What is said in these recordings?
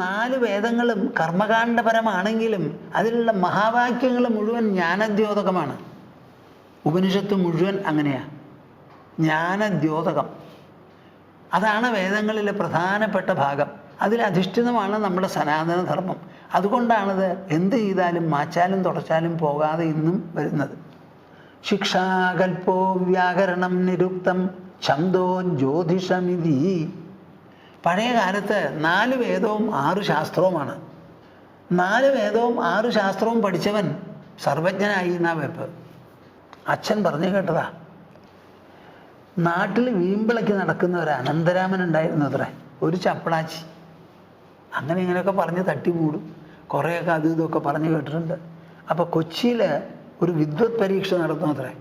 നാല് വേദങ്ങളും കർമ്മകാണ്ഡപരമാണെങ്കിലും അതിലുള്ള മഹാവാക്യങ്ങൾ മുഴുവൻ ജ്ഞാനദ്യോതകമാണ്. ഉപനിഷത്ത് മുഴുവൻ അങ്ങനെയാണ് ജ്ഞാനദ്യോതകം. അതാണ് വേദങ്ങളിലെ പ്രധാനപ്പെട്ട ഭാഗം. അതിലധിഷ്ഠിതമാണ് നമ്മുടെ സനാതനധർമ്മം. അതുകൊണ്ടാണത് എന്ത് ചെയ്താലും മാച്ചാലും തുടച്ചാലും പോകാതെ ഇന്നും വരുന്നത്. ശിക്ഷാകൽപ്പോ വ്യാകരണം നിരുക്തം ഛന്ദോ ജ്യോതിഷമിതി. പഴയ കാലത്ത് നാല് വേദവും ആറ് ശാസ്ത്രവുമാണ്. നാല് വേദവും ആറ് ശാസ്ത്രവും പഠിച്ചവൻ സർവജ്ഞനായി എന്നാ വെപ്പ്? അച്ഛൻ പറഞ്ഞു കേട്ടതാ. നാട്ടിൽ വീമ്പിളയ്ക്ക് നടക്കുന്ന ഒരു അനന്തരാമൻ ഉണ്ടായിരുന്നു അത്രേ. ഒരു ചപ്പളാച്ചി. അങ്ങനെ ഇങ്ങനെയൊക്കെ പറഞ്ഞ് തട്ടി മൂടും കുറേയൊക്കെ അതും ഇതൊക്കെ പറഞ്ഞു കേട്ടിട്ടുണ്ട്. അപ്പോൾ കൊച്ചിയിൽ ഒരു വിദ്വത് പരീക്ഷ നടന്നു അത്രേ.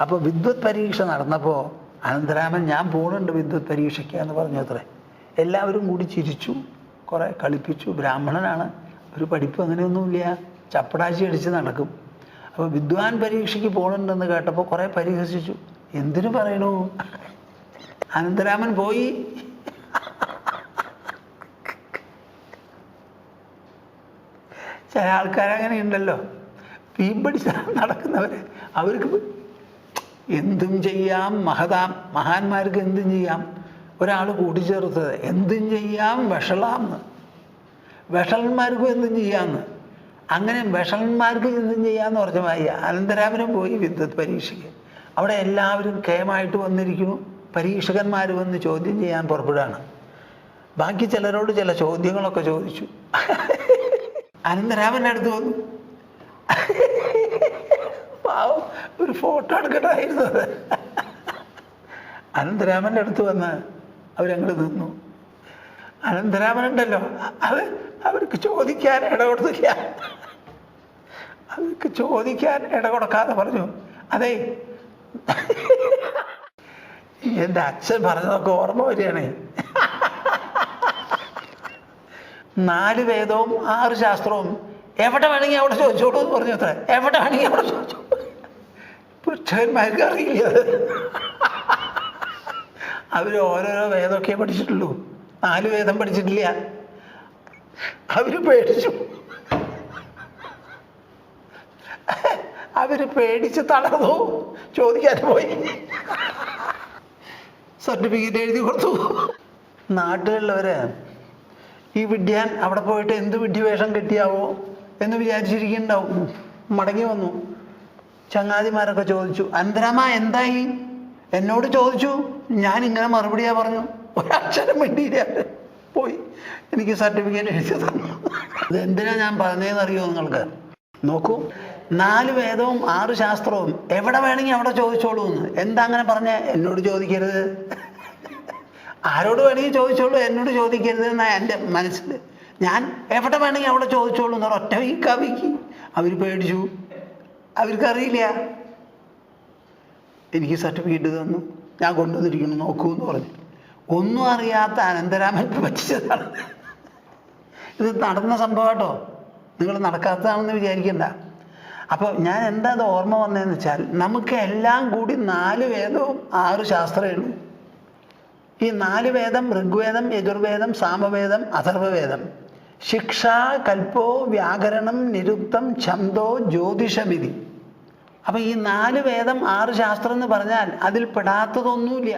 അപ്പോൾ വിദ്വത് പരീക്ഷ നടന്നപ്പോൾ അനന്തരാമൻ ഞാൻ പോകുന്നുണ്ട് വിദ്വത് പരീക്ഷയ്ക്ക് എന്ന് പറഞ്ഞു അത്രേ. എല്ലാവരും കൂടി ചിരിച്ചു കുറേ കളിപ്പിച്ചു. ബ്രാഹ്മണനാണ്. ഒരു പഠിപ്പ് അങ്ങനെയൊന്നുമില്ല. ചപ്പടാശി അടിച്ച് നടക്കും. അപ്പോൾ വിദ്വാൻ പരീക്ഷയ്ക്ക് പോകണുണ്ടെന്ന് കേട്ടപ്പോൾ കുറേ പരിഹസിച്ചു. എന്തിനു പറയണു? അനന്തരാമൻ പോയി. ചില ആൾക്കാരങ്ങനെ ഉണ്ടല്ലോ പീമ്പടിച്ച് നടക്കുന്നവര് അവർക്ക് എന്തും ചെയ്യാം. മഹതാം മഹാന്മാർക്ക് എന്തും ചെയ്യാം. ഒരാൾ കൂട്ടിച്ചേർത്തത് എന്തും ചെയ്യാം വിഷളാന്ന്. വഷളന്മാർക്കും എന്തും ചെയ്യാമെന്ന് അങ്ങനെ വിഷലന്മാർക്ക് എന്തും ചെയ്യാമെന്ന് പറഞ്ഞ മായ അനന്തരാമനും പോയി വിദ്വത് പരീക്ഷയ്ക്ക്. അവിടെ എല്ലാവരും കേമായിട്ട് വന്നിരിക്കുന്നു. പരീക്ഷകന്മാർ വന്ന് ചോദ്യം ചെയ്യാൻ പുറപ്പെടുകയാണ്. ബാക്കി ചിലരോട് ചില ചോദ്യങ്ങളൊക്കെ ചോദിച്ചു. അനന്തരാമന്റെ അടുത്ത് വന്നു. പാവം ഒരു ഫോട്ടോ എടുക്കട്ടായിരുന്നു അനന്തരാമന്റെ അടുത്ത് വന്ന് അവരങ്ങോട്ട് നിന്നു. അനന്തരാമനുണ്ടല്ലോ അത് അവർക്ക് ചോദിക്കാൻ ഇട കൊടുത്തില്ല അവർക്ക് ചോദിക്കാൻ ഇട കൊടുക്കാതെ പറഞ്ഞു അതെ എന്റെ അച്ഛൻ പറഞ്ഞതൊക്കെ ഓർമ്മ വരികയാണേ. നാല് വേദവും ആറ് ശാസ്ത്രവും. എവിടെ വേണമെങ്കിൽ അവിടെ ചോദിച്ചോളൂ എന്ന് പറഞ്ഞു അത്ര. എവിടെ വേണമെങ്കിൽ അവിടെ ചോദിച്ചോളൂ. പുരുഷന്മാർക്ക് അറിയില്ല അവർ ഓരോരോ വേദമൊക്കെ പഠിച്ചിട്ടുള്ളൂ. നാല് വേദം പഠിച്ചിട്ടില്ല. അവർ പേടിച്ചു. അവർ പേടിച്ച് തളർന്നു. ചോദിക്കാൻ പോയി. സർട്ടിഫിക്കറ്റ് എഴുതി കൊടുത്തു. നാട്ടിലുള്ളവര് ഈ വിദ്യാൻ അവിടെ പോയിട്ട് എന്ത് വിഡ്ഢിവേഷം കിട്ടിയാവോ? എന്ന് വിചാരിച്ചിരിക്കുന്നുണ്ടാവും. മടങ്ങി വന്നു. ചങ്ങാതിമാരൊക്കെ ചോദിച്ചു അന്തരമ എന്തായി? എന്നോട് ചോദിച്ചു ഞാൻ ഇങ്ങനെ മറുപടിയാ പറഞ്ഞു. ഒരക്ഷരം വേണ്ടിയില്ല പോയി. എനിക്ക് സർട്ടിഫിക്കറ്റ് എഴുതി തന്നു. അതെന്തിനാ ഞാൻ പറഞ്ഞതെന്ന് അറിയോ നിങ്ങൾക്ക്? നോക്കൂ നാല് വേദവും ആറ് ശാസ്ത്രവും എവിടെ വേണമെങ്കിൽ അവിടെ ചോദിച്ചോളൂ എന്ന്. എന്താ അങ്ങനെ പറഞ്ഞ? എന്നോട് ചോദിക്കരുത്. ആരോട് വേണമെങ്കിൽ ചോദിച്ചോളൂ എന്നോട് ചോദിക്കരുത് എന്നാ എന്റെ മനസ്സിൽ. ഞാൻ എവിടെ വേണമെങ്കിൽ അവിടെ ചോദിച്ചോളൂ എന്ന് ഒറ്റ വീക്കാ വീക്കി. അവർ പേടിച്ചു. അവർക്കറിയില്ല. എനിക്ക് സർട്ടിഫിക്കറ്റ് തന്നു. ഞാൻ കൊണ്ടുവന്നിരിക്കുന്നു നോക്കൂ എന്ന് പറഞ്ഞു. ഒന്നും അറിയാത്ത അനന്തരാമൻ പറ്റിച്ചതാണ് ഇത് നടന്ന സംഭവം കേട്ടോ. നിങ്ങൾ നടക്കാത്തതാണെന്ന് വിചാരിക്കണ്ട. അപ്പോൾ ഞാൻ എന്താ അത് ഓർമ്മ വന്നതെന്ന് വെച്ചാൽ നമുക്ക് എല്ലാം കൂടി നാല് വേദവും ആറ് ശാസ്ത്രമേ ഉള്ളൂ. ഈ നാല് വേദം ഋഗ്വേദം യജുർവേദം സാമവേദം അഥർവവേദം. ശിക്ഷ കൽപ്പോ വ്യാകരണം നിരുക്തം ഛന്തോ ജ്യോതിഷവിധി അപ്പം ഈ നാല് വേദം ആറ് ശാസ്ത്രം എന്ന് പറഞ്ഞാൽ അതിൽ പെടാത്തതൊന്നുമില്ല.